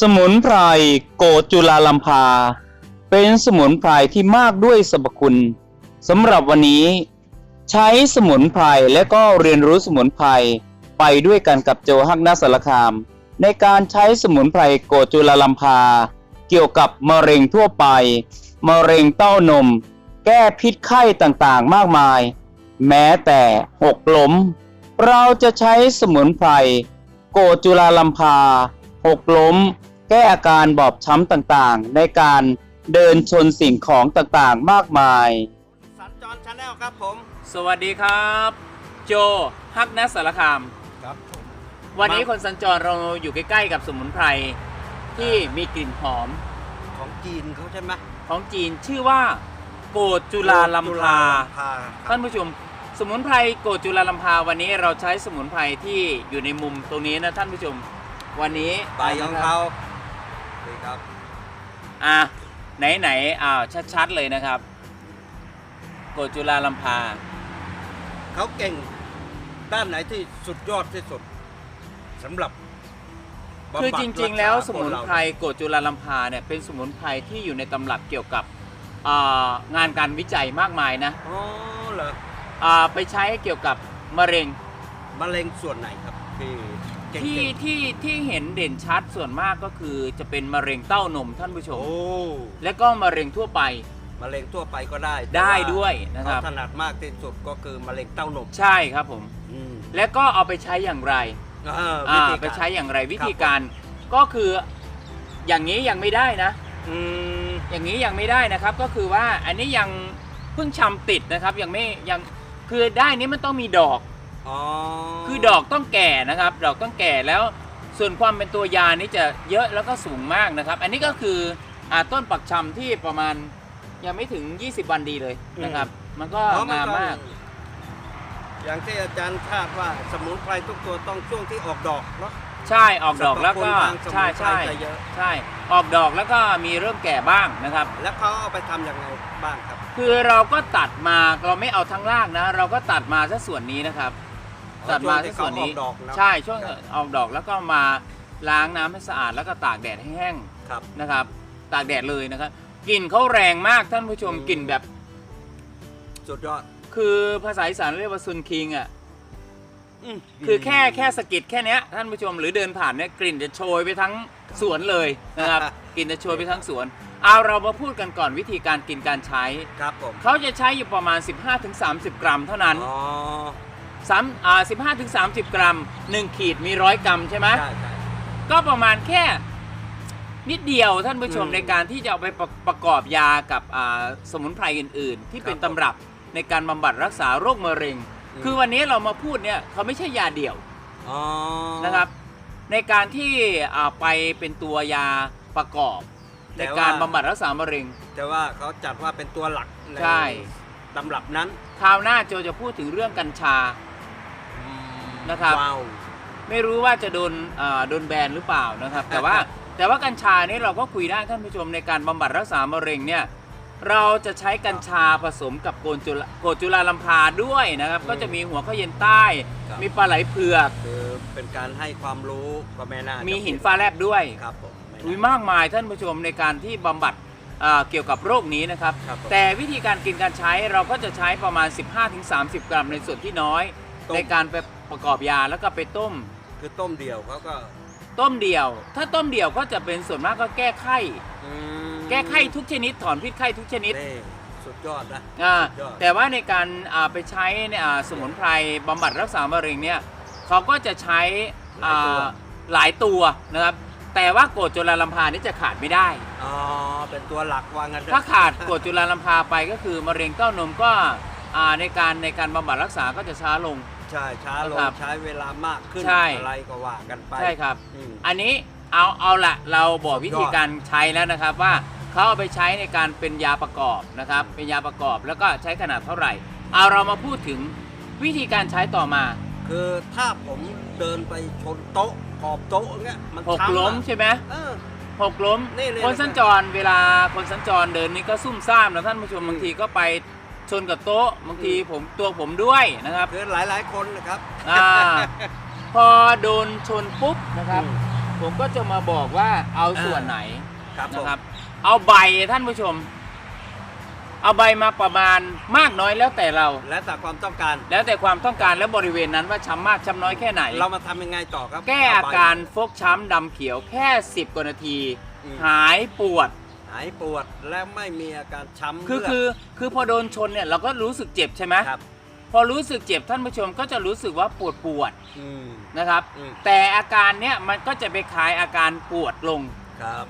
สมุนไพรโกจุลาลัมพา เป็นสมุนไพรที่มากด้วยสรรพคุณสำหรับวันนี้ ใช้สมุนไพรและก็เรียนรู้สมุนไพรไปด้วยกันกับโจฮักนาสารคาม ในการใช้สมุนไพรโกจุลาลัมพา เกี่ยวกับมะเร็งทั่วไปมะเร็งเต้านม แก้พิษไข้ต่างๆมากมาย แม้แต่หกล้ม เราจะใช้สมุนไพรโกจุลาลัมพา หกล้ม แก้อาการบอบช้ำต่างๆ ในการเดินชนสิ่งของต่างๆ มากมาย สัญจรชาแนลครับผม สวัสดีครับ โจฮักนัสสารคาม ครับผมวันนี้คนสัญจรเราอยู่ใกล้ๆกับสมุนไพรที่มีกลิ่นหอมของจีนเขาใช่ไหมของจีนชื่อว่า โกดจุลาลัมจุพาพาท่านผู้ชมสมุนไพรโกดจุลาลัมพาวันนี้เราใช้สมุนไพรที่อยู่ในมุมตรงนี้นะท่านผู้ชม วันนี้ใบของเขานี่ครับ อะไหนๆอ้าวชัดๆเลยนะครับ โกดจุลาลัมพา เขาเก่งด้านไหนที่สุดยอดที่สุดสำหรับบำบัดคือจริง ๆ แล้วกษาสมุนไพรคโกดจุลาลัมพาเนี่ยเป็นสมุนไพรที่อยู่ในตำรับเกี่ยวกับอ่างานการวิจัยมากมายนะอ๋อเหรออ่าไปใช้เกี่ยวกับมะเร็งมะเร็งส่วนไหนครับที่ เก่งที่ๆที่ที่เห็นเด่นชัดส่วนมากก็คือจะเป็นมะเร็งเต้านมท่านผู้ชม โอ้และก็มะเร็งทั่วไปมะเร็งทั่วไปก็ได้แต่ได้าด้วยนะครับเขาถนัดมากที่สุดก็คือมะเร็งเต้านมใช่ครับผม อืมและก็เอาไปใช้อย่างไรอ่าอ่าวิธีไปการใช้อย่างไรวิครับธีการก็คืออย่างนี้ยังไม่ได้นะ อืมอย่างนี้ยังไม่ได้นะครับ ก็คือว่าอันนี้ยังเพิ่งชำติดนะครับยังไม่ยังคือได้นี้มันต้องมีดอกอ๋อ คือดอกต้องแก่นะครับ ดอกต้องแก่แล้ว ส่วนความเป็นตัวยานี่จะเยอะแล้วก็สูงมากนะครับ อันนี้ก็คืออ่าต้นปักชำที่ประมาณยังไม่ถึง 20 วันดีเลยนะครับ มันก็เพระนงามต้องมาก อย่างที่อาจารย์คาดว่าสมุนไพรทุกตัวต้องช่วงที่ออกดอกเนาะใช่ออกดอกแล้วก็สรรพคุณทางสมุนไพรใช่ใช่จะเยอะใช่ออกดอกแล้วก็มีเริ่มแก่บ้างนะครับ แล้วเขาเอาไปทำยังไงบ้างครับ คือเราก็ตัดมาเราไม่เอาทั้งรากนะ เราก็ตัดมาซะส่วนนี้นะครับ ตัดมาซะส่วนนี้ ช่งที่เขาออกดอกนะใช่ช่วงครับ ออกดอกแล้วก็มาล้างน้ำให้สะอาดแล้วก็ตากแดดให้แห้งครับ นะครับ ตากแดดเลยนะครับกลิ่นเขาแรงมากท่านผู้ชมอืม กลิ่นแบบ สุดยอด คือภาษาอีสานเรียกว่าซุนคิงอะมคือแค่แค่สะกิดแค่เนี้ยท่านผู้ชมหรือเดินผ่านเนี่ยกลิ่นจะโชยไปทั้งสวนเลยนะครับ กลิ่นจะโชยไปทั้งสวนเอาเรามาพูดกันก่อนวิธีการกินการใช้ ครับผมเขาจะใช้อยู่ประมาณ 15-30 กรัมเท่านั้น อ๋อ สามอ่า15-30กรัม1ขีดมีร้อยกรัมใช่ไหม ใช่ใช่ ก็ประมาณแค่นิดเดียวท่านผู้ชมอืมในการที่จะเอาไปประประกอบยากับอ่าสมุนไพรอื่น ๆ ที่เป็นครับผมตำรับในการบำบัดรักษาโรคมะเร็ง อืม คือวันนี้เรามาพูดเนี่ยเขาไม่ใช่ยาเดี่ยวอ๋อนะครับ ในการที่อ่าไปเป็นตัวยาประกอบแต่ในว่าการบำบัดรักษามะเร็ง แต่ว่าเขาจัดว่าเป็นตัวหลักในใช่ ตำรับนั้น คราวหน้าโจจะพูดถึงเรื่องกัญชา นะครับ ว้าว ไม่รู้ว่าจะโดนอ่าโดนแบนหรือเปล่านะครับ แต่ว่าแต่ว่ากัญชานี่เราก็คุยได้ท่านผู้ชมในการบำบัดรักษามะเร็งเนี่ยเราจะใช้กัญชาผสมกับโกนจุลโกจุลาลัมพาด้วยนะครับอืมก็จะมีหัวข้าวเย็นใต้ ครับ มีปลาไหลเผือก คือเป็นการให้ความรู้ก็ไม่น่ามีจะหินฟ้าแลบด้วย ครับผมไน่มีมากมายท่านผู้ชมในการที่บำบัดอ่าเกี่ยวกับโรคนี้นะครับ ครับผมแต่วิธีการกินการใช้เราก็จะใช้ประมาณ 15-30 กรัมในส่วนที่น้อยต้มในการไป ประกอบยาแล้วก็ไปต้ม คือต้มเดียวเขาก็ต้มเดี่ยว ถ้าต้มเดี่ยวก็จะเป็นส่วนมากก็แก้ไข้ อืมแก้ไข้ทุกชนิดถอนพิษไข้ทุกชนิดนี่สุดยอดนะอ่าสุดยอดแต่ว่าในการอ่าไปใช้เนี่ยอ่าสมุนไพรบำบัดรักษามะเร็งเนี่ยเขาก็จะใช้อ่าหลายตัวนะครับ แต่ว่ากรดจุลาลัมพานี่จะขาดไม่ได้ อ๋อเป็นตัวหลักว่างั้นเถอะถ้าขาดกรดจุลาลัมพาไปก็คือมะเร็งเต้านมก็อ่าในการในการบำบัดรักษาก็จะช้าลง ใช่ช้าลงครับใช้เวลามากขึ้นใช่ อะไรก็ว่ากันไปใช่ครับ อืม อันนี้เอาเอาละเราบอกสุดยอดวิธีการใช้แล้วนะครับว่าเขาเอาไปใช้ในการเป็นยาประกอบนะครับ เป็นยาประกอบแล้วก็ใช้ขนาดเท่าไหร่ เอาเรามาพูดถึงวิธีการใช้ต่อมาคือถ้าผมเดินไปชนโต๊ะขอบโต๊ะเงี้ยมันหกช้ำล้มอะใช่ไหมเออ หกล้มนี่เลยคนสัญจรเวลาคนสัญจรเดินนี่ก็ซุ่มซ่ามนะท่านผู้ชมอืมบางทีก็ไป ชนกับโต๊ะบางทีผมตัวผมด้วยนะครับ คือหลายๆคนนะครับอ่าพอโดนชนปุ๊บนะครับอืมผมก็จะมาบอกว่าเอาส่วนไหนครับผมนะครับ เอาใบท่านผู้ชม เอาใบมาประมาณมากน้อยแล้วแต่เรา และแต่ความต้องการ แล้วแต่ความต้องการและบริเวณนั้นว่าช้ำมากช้ำน้อยแค่ไหน เรามาทำยังไงต่อครับ แก้อาการฟกช้ำดำเขียวแค่ 10กว่านาทีอืมหายปวดหายปวดและไม่มีอาการช้ำคือเลืด คือคือพอโดนชนเนี่ยเราก็รู้สึกเจ็บใช่ไหมครับ พอรู้สึกเจ็บท่านผู้ชมก็จะรู้สึกว่าปวดปวดอืมๆนะครับ อืม แต่อาการเนี้ยมันก็จะไปคลายอาการปวดลง ครับ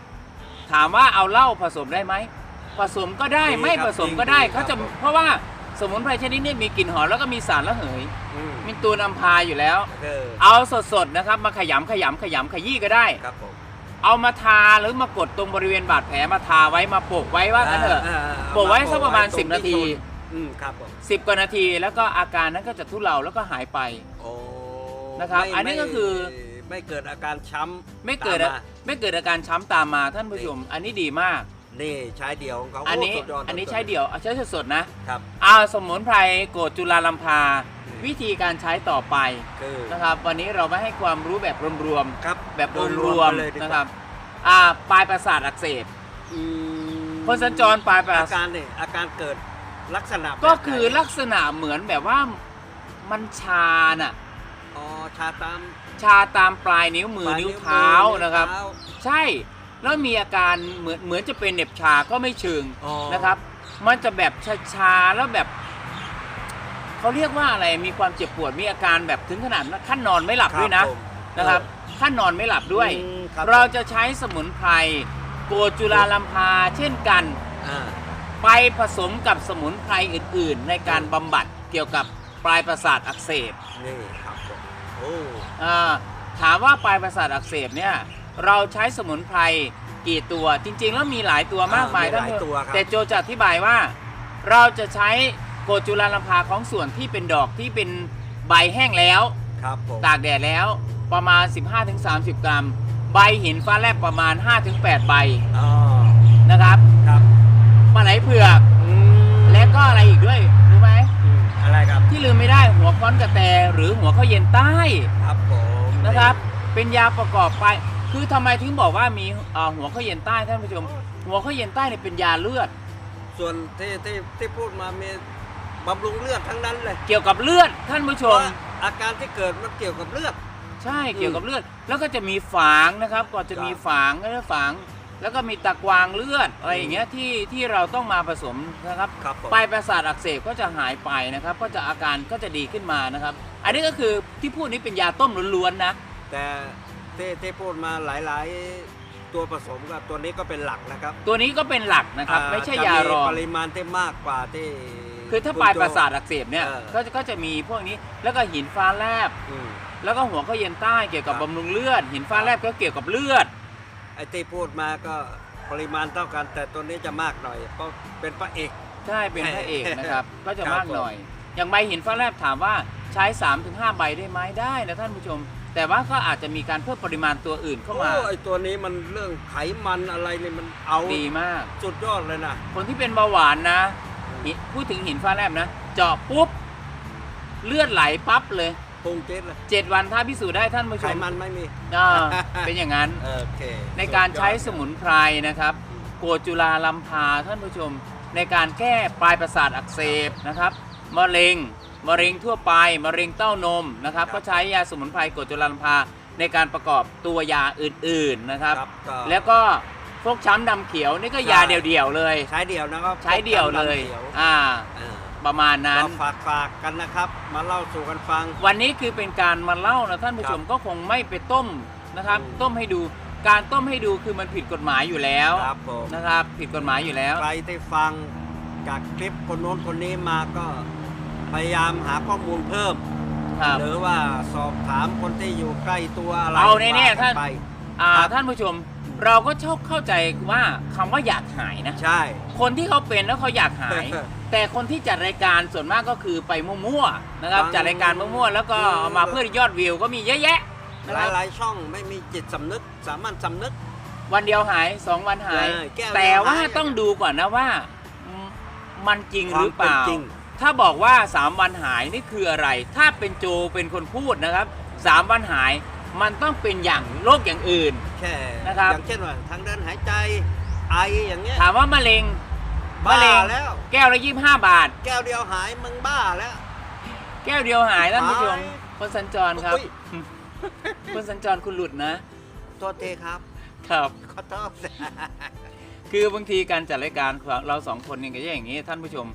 ถามว่าเอาเหล้าผสมได้ไหมผสมก็ได้ดีไม่ครับผสมก็ได้ดีครับ เขาจะเพราะว่าสมุนไพรชนิดนี้มีกลิ่นหอมแล้วก็มีสารระเหย อืมมีตัวนำพาอยู่แล้วเออเอาสดๆนะครับ มาขยำขยำขยำขยี้ก็ได้ ครับผม เอามาทาหรือมากดตรงบริเวณบาดแผลมาทาไว้มาโปะไว้ว่างั้นเถอะาโปะไว้สักประมาณโป10 นาที อืมครับผมสิบกว่านาทีแล้วก็อาการนั้นก็จะทุเลาแล้วก็หายไปโอ้นะครับ ไม่อันนี้ก็คือไม่ไม่เกิดอาการช้ำไม่เกิดตาอะมา ไม่เกิดอาการช้ำตามมาท่านผู้ชม อันนี้ดีมาก นี่ใช้เดี่ยวของเขาอันนี้โสุดยดอันนี้สุดใช้เดี่ยวเอาใช้สดๆนะครับ เอาสมุนไพรโกดจุลาลัมพา อืม วิธีการใช้ต่อไปคือนะครับ วันนี้เราไม่ให้ความรู้แบบรวมครับๆแบบรรววมมๆไปเลยดีๆกว่านะครับอ่าปลายประสาทอักเสบอืมคนสัญจรปลายประอาสาท การเนี่ยอาการเกิดลักษณะก็แบบไหนคือลักษณะเหมือนแบบว่ามันชาน่ะอ๋อชาตามชาตามปลายนิ้วมือปลยนิ้วเท้ามือนะครับวเท้าใช่ แล้วมีอาการเหมือนเหมือนจะเป็นเหน็บชาก็ไม่เชิงอ๋อ นะครับ มันจะแบบชาๆแล้วแบบเขาเรียกว่าอะไรมีความเจ็บปวดมีอาการแบบถึงขนาดขั้นนอนไม่หลับด้วยนะผม นะครับขั้นนอนไม่หลับด้วย อืมคบเราจะใช้สมุนไพรโกจุลาลัมพาเช่นกัน อ่า ไปผสมกับสมุนไพรอื่น ๆ ในการบำบัดเกี่ยวกับปลายประสาทอักเสบนี่ครับผมโอ้ อ่าถามว่าปลายประสาทอักเสบเนี่ย เราใช้สมุนไพรกี่ตัวจริง ๆ แล้วมีหลายตัวมากมายหท่านลายผู้ชตัวมครับ แต่โจจะอธิบายว่า เราจะใช้โกจุลาลัมพาของส่วนที่เป็นดอกที่เป็นใบแห้งแล้ว ครับผม ตากแดดแล้วประมาณ 15-30 กรัม ใบหินฟ้าแลบประมาณ 5-8 ใบอ๋อ นะครับครับปลาไหลเผือก อืมและก็อะไรอีกด้วยรู้ไหมอืมอะไรครับ ที่ลืมไม่ได้หัวค้อนกระแตหรือหัวข้าวเย็นใต้ครับผมนะครับ เป็นยาประกอบไป คือทำไมถึงบอกว่ามีเอ่อหัวข้าวเย็นใต้ท่านผู้ชม หัวข้าวเย็นใต้เนี่ยเป็นยาเลือด ส่วนที่ที่ที่พูดมามีบำรุงเลือดทั้งนั้นเลย เกี่ยวกับเลือดท่านผู้ชเพราะมอาการที่เกิดมันเกี่ยวกับเลือด ใช่เกี่ยวกับเลือด แล้วก็จะมีฝางนะครับก็จะมีครับฝางก็จะฝาง แล้วก็มีตะกวางเลือดอะไรอย่างเงี้ยที่ที่เราต้องมาผสมนะครับครับผมปลายประสาทอักเสบก็จะหายไปนะครับ ก็จะอาการก็จะดีขึ้นมานะครับ อันนี้ก็คือที่พูดนี้เป็นยาต้มล้วนๆนะ แต่ ที่ที่พูดมาหลาย ๆ ตัวผสมกับตัวนี้ก็เป็นหลักนะครับตัวนี้ก็เป็นหลักนะครับ อ่ไม่ใช่จะยารองปริมาณที่มากกว่าที่คือถ้าณปลายโจประสาทอักเสบเนี่ยเออ ก็จะก็จะมีพวกนี้แล้วก็หินฟ้าแลบ อืม แล้วก็หัวข้าวเย็นใต้เกี่ยวกับครับ บำรุงเลือด หินฟ้าแลบก็เกี่ยวกับเลือด ไอ้ที่พูดมาก็ปริมาณเท่ากัน แต่ตัวนี้จะมากหน่อยเพราะเป็นพระเอก ใช่เป็นพระเอกนะครับ ก็จะครับมากหน่อย อย่างใบหินฟ้าแลบถามว่าใช้ 3-5 ใบได้ไหมได้นะท่านผู้ชม แต่ว่าก็อาจจะมีการเพิ่มปริมาณตัวอื่นเข้ามา โอ้ไอ้ตัวนี้มันเรื่องไขมันอะไรนี่มันเอาดีมาก สุดยอดเลยนะ คนที่เป็นเบาหวานนะหินพูดถึงหินฟ้าแลบนะ เจาะปุ๊บ เลือดไหลปั๊บเลยพุงเจ็ดเลยเจ็ดวันถ้าพิสูจน์ได้ท่านผู้ชไขมมันไม่มี อ่าเป็นอย่างนั้น โอเคในการใช้สุดยอดสมุนไพรนะครับ โกรธจุลาลัมพาท่านผู้ชม ในการแก้ปลายประสาทอักเสบนะครับมะเร็ง มะเร็งทั่วไปมะเร็งเต้านมนะครับก็ใช้ยาสมุนไพรโกรธจุลาลัมพาในการประกอบตัวยาอื่นๆนะครับครับก็แล้วก็ฟกช้ำดำเขียวนี่ก็ยาใช่เดี่ยวๆเลย ใช้เดี่ยวนะครับใช้เดี่ยวเลยพบกันอ่าเขียวประมาณอ่านั้นก็ฝากฝากกันนะครับ มาเล่าสู่กันฟัง วันนี้คือเป็นการมาเล่านะท่านผู้ชมก็คงไม่ไปต้มนะครับอืมต้มให้ดูการต้มให้ดูคือมันผิดกฎหมายอยู่แล้วครับผมนะครับ ผิดกฎหมายอยู่แล้วใครที่ฟังจากคลิปคนโน้นคนนี้มาก็ พยายามหาข้อมูลเพิ่ม ครับ หรือว่าสอบถามคนที่อยู่ใกล้ตัวอะไรเอาแน่ๆว่กัท่าน ไป อ่าครับ ท่านผู้ชมเราก็ชอบเข้าใจว่าคำว่าอยากหายนะ ใช่ คนที่เขาเป็นแล้วเขาอยากหาย แต่คนที่จัดรายการส่วนมากก็คือไปมั่วๆนะครับบาง จัดรายการมั่วๆแล้วก็เอามาเพื่อยอดวิวก็มีเยอะแยะนะหครับลายๆช่องไม่มีจิตสำนึกสามัญสำนึก วันเดียวหายสองวันหายใช่แก้วแต่ว่าเดียวหาย ต้องดูก่อนนะว่าอืมมันจริงหรือเปล่า ความเป็นจริง ถ้าบอกว่า 3 วันหายนี่คืออะไร ถ้าเป็นโจเป็นคนพูดนะครับ 3 วันหายมันต้องเป็นอย่างโรคอย่างอื่น แค่นะครับ อย่างเช่นว่าทางเดินหายใจไออย่างเงี้ยถามว่ามะเร็งบ้ามะเร็งแล้ว แก้วละยี่ห้าบาท แก้วเดียวหายมึงบ้าแล้ว แก้วเดียวหายท่านผู้ชมหายคนสัญจรครับ อุ๊ย คนสัญจรคุณหลุดนะโทษทีครับ ครับ ขอโทษ คือบางทีการจัดรายการของเราสองคนเนี่ยก็จะอย่างนี้ท่านผู้ชม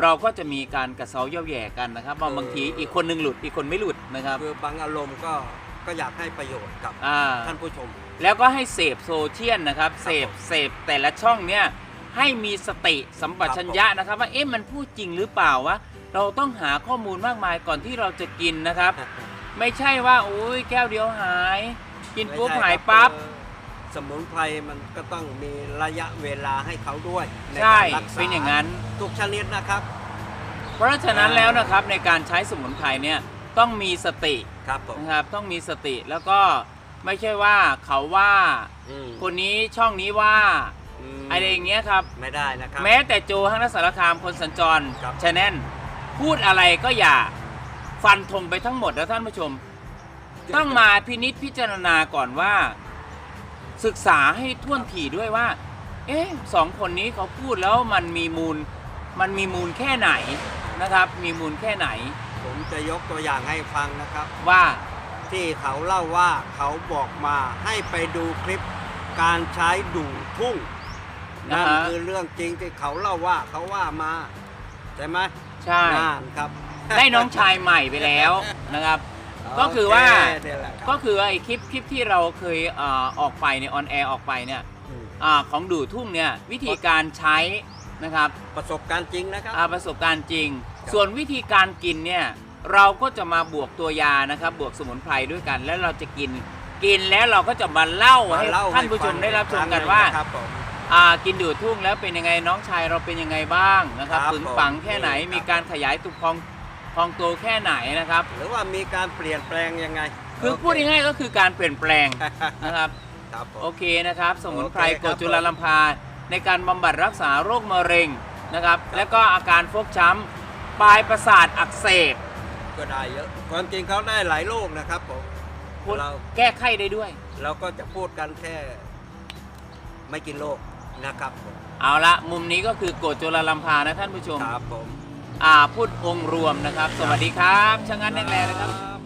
เราก็จะมีการกระเซาเย่าแย่กันนะครับว่าเออบางทีอีกคนหนึงหลุดอีกคนไม่หลุดนะครับคือบางอารมณ์ก็ก็อยากให้ประโยชน์กับอ่า ท่านผู้ชม แล้วก็ให้เสพโซเชียลนะครับ เสพผมเสพแต่ละช่องเนี่ยให้มีสติสัมปชัญญะนะครับ ว่าเอ๊ะมันพูดจริงหรือเปล่าวะเราต้องหาข้อมูลมากมายก่อนที่เราจะกินนะครับ ไม่ใช่ว่าโอ้ยแก้วเดียวหาย กินปุ๊บไม่ใช่หายครับปั๊บ เออ สมุนไพรมันก็ต้องมีระยะเวลาให้เขาด้วยในใช่การรักษาเป็นอย่างนั้น ทุกชนิดนะครับ เพราะฉะนั้นแล้วนะครับในการใช้สมุนไพรเนี่ยต้องมีสติครับผม นะครับต้องมีสติแล้วก็ไม่ใช่ว่าเขาว่าอืม คนนี้ช่องนี้ว่ามอะไรอย่างเงี้ยครับ ไม่ได้นะครับ แม้แต่โจฮังนัสสารคามคนสัญจรครับชแนลพูดอะไรก็อย่าฟันธงไปทั้งหมดนะท่านผู้ชม ต้องมาพินิษพิจารณาก่อนว่า ศึกษาให้ท่วนถี่ด้วยว่า เอ๊ะสองคนนี้เขาพูดแล้วมันมีมูล มันมีมูลแค่ไหนนะครับ มีมูลแค่ไหน ผมจะยกตัวอย่างให้ฟังนะครับ ว่าที่เขาเล่าว่าเขาบอกมาให้ไปดูคลิปการใช้ดูดทุ่งนะนั่นฮะ คือเรื่องจริงที่เขาเล่าว่าเขาว่ามาใช่ไหมใช่ นั่นครับ ได้น้องชายใหม่ไปแล้วนะครับ ก็คือว่า โเคเนี่ยแหละครับก็คือไอ้คลิปคลิปที่เราเคยเอ่อออกไปเนี่ยออนแอร์ออกไปเนี่ยมอาของดูทุ่งเนี่ยวิธีการใช้นะครับประสบการณ์จริงนะครับ อ่าประสบการณ์จริง ครับส่วนวิธีการกินเนี่ยเราก็จะมาบวกตัวยานะครับ บวกสมุนไพรด้วยกัน แล้วเราจะกินกินแล้วเราก็จะมาเล่าให้มเล่ท่านผู้ชมให้ฟังได้รับชมกันอีคงหงว่า ครับผม อ่ากินดูทุ่งแล้วเป็นยังไงน้องชายเราเป็นยังไงบ้างนะครับครับปึงปังผมแค่ไหนนี่ครับมีการขยายตุกพอง พองโตแค่ไหนนะครับ หรือว่ามีการเปลี่ยนแปลงยังไงคือพูดง่ายๆก็คือการเปลี่ยนแปลงๆนะครับครับผม โอเคนะครับ สมุนไพรโอเคกครัรบดจุลลัมพาในการบำบัดรักษาโรคมะเร็งนะครับ แล้วก็อาการฟกช้ำปลายประสาทอักเสบก็ได้เยอะ ความจริงเขาได้หลายโรคนะครับผมพูดเรา แก้ไข้ได้ด้วย เราก็จะพูดกันแค่ ไม่กินโรคนะครับผมเอาละมุมนี้ก็คือกรดจุลลัมพานะท่านผู้ชม ครับผมอ่า พูดองค์รวมนะครับ สวัสดีครับช่างงานแรงๆนะครับ